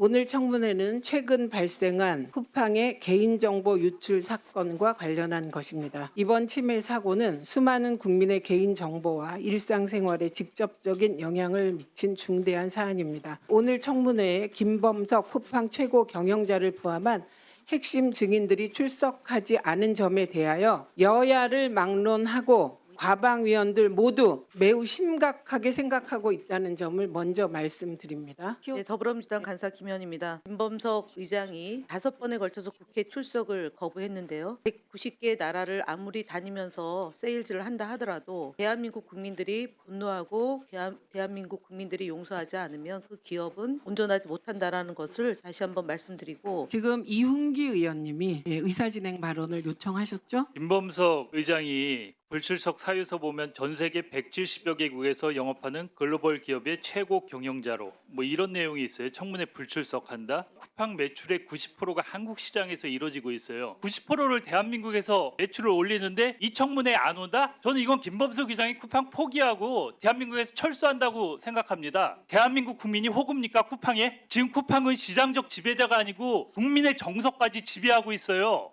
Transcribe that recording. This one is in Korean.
오늘 청문회는 최근 발생한 쿠팡의 개인정보 유출 사건과 관련한 것입니다. 이번 침해 사고는 수많은 국민의 개인정보와 일상생활에 직접적인 영향을 미친 중대한 사안입니다. 오늘 청문회에 김범석 쿠팡 최고 경영자를 포함한 핵심 증인들이 출석하지 않은 점에 대하여 여야를 막론하고 과방위원들 모두 매우 심각하게 생각하고 있다는 점을 먼저 말씀드립니다. 네, 더불어민주당 간사 김현입니다. 김범석 의장이 다섯 번에 걸쳐서 국회 출석을 거부했는데요. 190개의 나라를 아무리 다니면서 세일즈를 한다 하더라도 대한민국 국민들이 분노하고 대한, 대한민국 국민들이 용서하지 않으면 그 기업은 온전하지 못한다라는 것을 다시 한번 말씀드리고 지금 이훈기 의원님이 예, 의사진행 발언을 요청하셨죠? 김범석 의장이 불출석 사유서 보면 전 세계 170여 개국에서 영업하는 글로벌 기업의 최고 경영자로 뭐 이런 내용이 있어요. 청문회 불출석한다. 쿠팡 매출의 90%가 한국 시장에서 이루어지고 있어요. 90%를 대한민국에서 매출을 올리는데 이 청문회 안 온다? 저는 이건 김범석 의장이 쿠팡 포기하고 대한민국에서 철수한다고 생각합니다. 대한민국 국민이 호구입니까 쿠팡에? 지금 쿠팡은 시장적 지배자가 아니고 국민의 정서까지 지배하고 있어요.